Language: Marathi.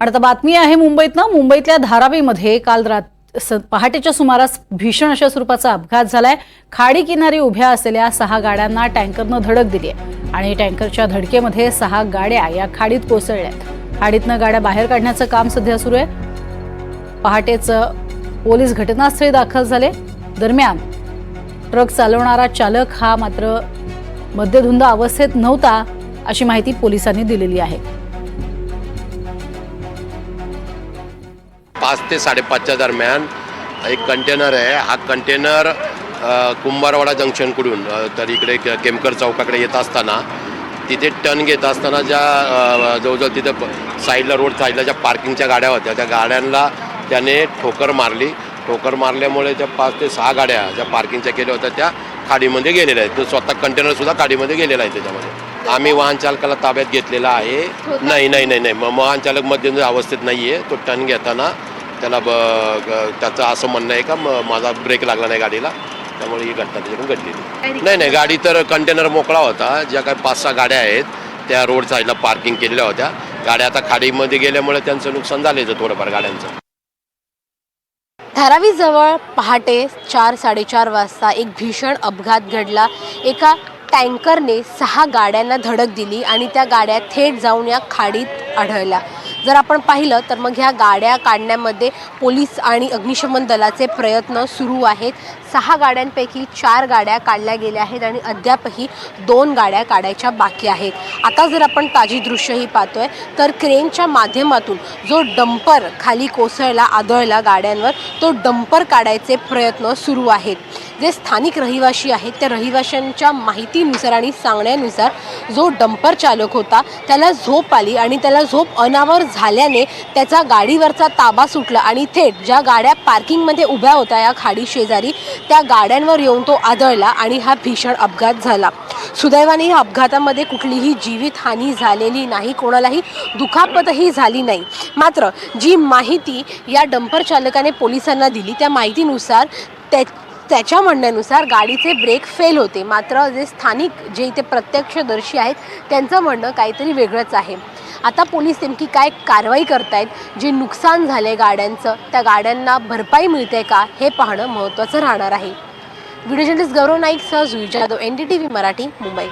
आणि आता बातमी आहे मुंबईतनं. मुंबईतल्या धारावीमध्ये काल रात स- पहाटेच्या सुमारास भीषण अशा स्वरूपाचा अपघात झालाय. खाडी किनारी उभ्या असलेल्या सहा गाड्यांना टँकरनं धडक दिली आहे. आणि टँकरच्या धडकेमध्ये सहा गाड्या या खाडीत कोसळल्यात. खाडीतनं गाड्या बाहेर काढण्याचं काम सध्या सुरू आहे. पहाटेचं पोलीस घटनास्थळी दाखल झाले. दरम्यान ट्रक चालवणारा चालक हा मात्र मद्यधुंद अवस्थेत नव्हता अशी माहिती पोलिसांनी दिलेली आहे. पाच ते साडेपाचच्या दरम्यान एक कंटेनर आहे. हा कंटेनर कुंभारवाडा जंक्शनकडून तर इकडे केमकर चौकाकडे येत असताना तिथे टर्न घेत असताना ज्या जवळजवळ तिथे साईडला रोड साईडला ज्या पार्किंगच्या गाड्या होत्या त्या गाड्यांना त्याने ठोकर मारली. ठोकर मारल्यामुळे त्या पाच ते सहा गाड्या ज्या पार्किंगच्या केल्या होत्या त्या खाडीमध्ये गेलेल्या आहेत. तो स्वतः कंटेनरसुद्धा खाडीमध्ये गेलेला आहे त्याच्यामध्ये. आम्ही वाहन चालकाला ताब्यात घेतलेला आहे. नाही नाही नाही नाही. म- वाहन चालक मध्यम अवस्थेत नाही आहे तो टर्न घेताना त्याला ब त्याचं असं म्हणणं आहे का म- माझा ब्रेक लागला नाही गाडीला त्यामुळे ही घटना त्याच्याकडून घडलेली. नाही नाही गाडी तर कंटेनर मोकळा होता ज्या काही पाच सहा गाड्या आहेत त्या रोड साईडला पार्किंग केलेल्या होत्या. गाड्या आता खाडीमध्ये गेल्यामुळे त्यांचं नुकसान झालेलं थोडंफार गाड्यांचं. धारावीजवळ पहाटे चार साडेचार वाजता एक भीषण अपघात घडला. एका टँकरने सहा गाड्यांना धडक दिली आणि त्या गाड्या थेट जाऊन या खाडीत आढळल्या. जर आपण पाहिलं तर मग ह्या गाड्या काढण्यामध्ये पोलीस आणि अग्निशमन दलाचे प्रयत्न सुरू आहेत. सहा गाड्यांपैकी चार गाड्या काढल्या गेल्या आहेत आणि अद्यापही दोन गाड्या काढायच्या बाकी आहेत. आता जर आपण ताजी दृश्यही पाहतोय तर क्रेनच्या माध्यमातून जो डंपर खाली कोसळला आदळला गाड्यांवर तो डंपर काढायचे प्रयत्न सुरू आहेत. जे स्थानिक रहिवाशी आहेत त्या रहिवाशांच्या माहितीनुसार आणि सांगण्यानुसार जो डंपर चालक होता त्याला झोप आली आणि त्याला झोप अनावर झाल्याने त्याचा गाडीवरचा ताबा सुटला आणि थेट ज्या गाड्या पार्किंगमध्ये उभ्या होत्या या खाडी शेजारी त्या गाड्यांवर येऊन तो आदळला आणि हा भीषण अपघात झाला. सुदैवाने या अपघातामध्ये कुठलीही जीवितहानी झालेली नाही कोणालाही दुखापतही झाली नाही. मात्र जी माहिती या डंपर चालकाने पोलिसांना दिली त्या माहितीनुसार त्या त्याच्या म्हणण्यानुसार गाडीचे ब्रेक फेल होते. मात्र जे स्थानिक जे इथे प्रत्यक्षदर्शी आहेत त्यांचं म्हणणं काहीतरी वेगळंच आहे. आता पोलीस नेमकी काय कारवाई करतायत जे नुकसान झाले गाड्यांचं त्या गाड्यांना भरपाई मिळते का हे पाहणं महत्त्वाचं राहणार आहे. व्हिडिओ जर्नलिस्ट गौरव नाईक सह Jui Jadhav N D T V Marathi Mumbai.